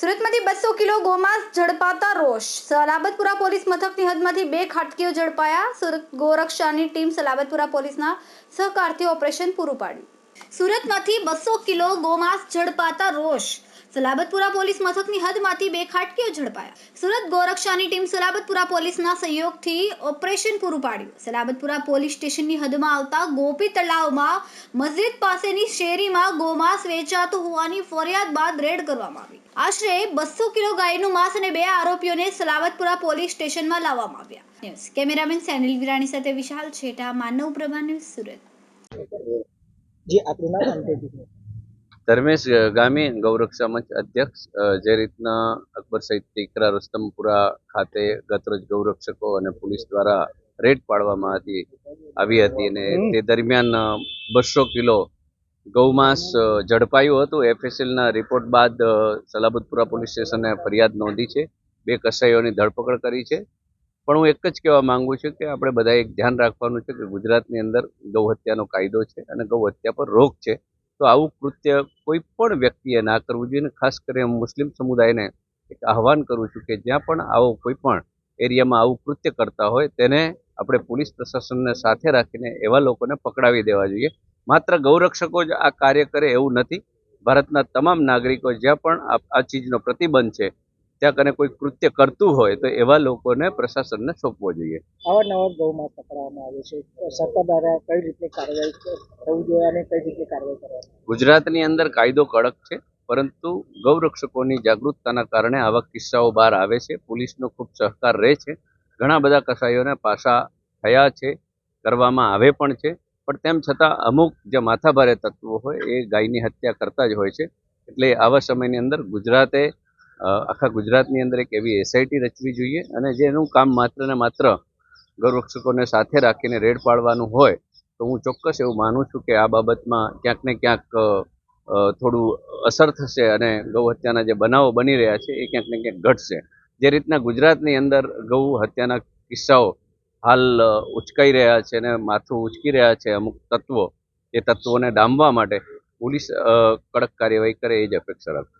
સુરતમાંથી બસો કિલો ગોમાંસ ઝડપાતા રોષ. સલાબતપુરા પોલીસ મથકની હદમાંથી બે ખાટકીઓ ઝડપાયા. સુરત ગોરક્ષાની ટીમ સલાબતપુરા પોલીસના સહકારથી ઓપરેશન પૂરું પાડ્યું. સુરતમાંથી બસો કિલો ગોમાંસ ઝડપાતા રોષ. સલાબતપુરા પોલીસ મથકની હદમાંથી બે ખાટકીઓ ઝડપાયા. સુરત ગોરક્ષાની ટીમ સલાબતપુરા પોલીસના સહયોગથી ઓપરેશન પૂરું પાડ્યું. સલાબતપુરા પોલીસ સ્ટેશનની હદમાં આવતા ગોપી તળાવમાં મસ્જિદ પાસેની શેરીમાં ગોમાંસ વેચાતું હોવાની ફરિયાદ બાદ રેડ કરવામાં આવી. આશરે બસો કિલો ગાયનું માંસ અને બે આરોપીઓને સલાબતપુરા પોલીસ સ્ટેશનમાં લાવવામાં આવ્યા. ન્યૂઝ કેમેરામેન સેનિલ વિરાણી સાથે વિશાલ છેટા, માનવ પ્રભા ન્યૂઝ સુરત. જે આપણું નામ ધર્મેશ ગામી ગૌરક્ષા મંચ અધ્યક્ષ જે રીતના અકબર સહિત ટીકરા રસ્તમપુરા ખાતે ગતરોજ ગૌરક્ષકો અને પોલીસ દ્વારા રેડ પાડવામાં હતી આવી હતી અને તે દરમિયાન બસો કિલો ગૌમાંસ ઝડપાયું હતું. એફએસએલના રિપોર્ટ બાદ સલાબતપુરા પોલીસ સ્ટેશને ફરિયાદ નોંધી છે. બે કસાઈઓની ધરપકડ કરી છે. પણ હું એક જ કહેવા માંગુ છું કે આપણે બધાએ એક ધ્યાન રાખવાનું છે કે ગુજરાતની અંદર ગૌ હત્યાનો કાયદો છે અને ગૌ હત્યા પર રોક છે. તો આવું કૃત્ય કોઈ પણ વ્યક્તિએ ના કરવું જોઈએ અને ખાસ કરીને મુસ્લિમ સમુદાયને એક આહવાન કરું છું કે જ્યાં પણ આવો કોઈ પણ એરિયામાં આવું કૃત્ય કરતા હોય તેને આપણે પોલીસ પ્રશાસનને સાથે રાખીને એવા લોકોને પકડાવી દેવા જોઈએ. માત્ર ગૌરક્ષકો જ આ કાર્ય કરે એવું નથી. ભારતના તમામ નાગરિકો જ્યાં પણ આ ચીજનો પ્રતિબંધ છે ત્યાં કને કોઈ કૃત્ય કરતું હોય તો એવા લોકોને પ્રશાસનને સોંપવો જોઈએ. અવારનવાર ગૌમાં પકડવામાં આવે છે. સરકાર દ્વારા કઈ રીતની કાર્યવાહી થવું જોઈએ અને કઈ રીતની કાર્યવાહી કરવાની? ગુજરાતની અંદર કાયદો કડક છે પરંતુ ગૌરક્ષકોની જાગૃતતાના કારણે આવા કિસ્સાઓ બહાર આવે છે. પોલીસનો ખૂબ સહકાર રહે છે. ઘણા બધા કસાઈઓને પાછા થયા છે કરવામાં આવે પણ છે. પણ તેમ છતાં અમુક જે માથાભારે તત્વો હોય એ ગાયની હત્યા કરતા જ હોય છે. એટલે આવા સમયની અંદર ગુજરાતે આખા ગુજરાતની અંદર એક એવી એસઆઈટી રચવી જોઈએ અને જેનું કામ માત્ર ને માત્ર ગૌરક્ષકોને સાથે રાખીને રેડ પાડવાનું હોય, તો હું ચોક્કસ એવું માનું છું કે આ બાબતમાં ક્યાંક ને ક્યાંક થોડું અસર થશે અને ગૌ હત્યાના જે બનાવો બની રહ્યા છે એ ક્યાંક ને ક્યાંક ઘટશે. જે રીતના ગુજરાતની અંદર ગૌ હત્યાના કિસ્સાઓ હાલ ઉચકાઈ રહ્યા છે અને માથું ઉચકી રહ્યા છે અમુક તત્વો, એ તત્વોને ડામવા માટે પોલીસ કડક કાર્યવાહી કરે એ જ અપેક્ષા રાખું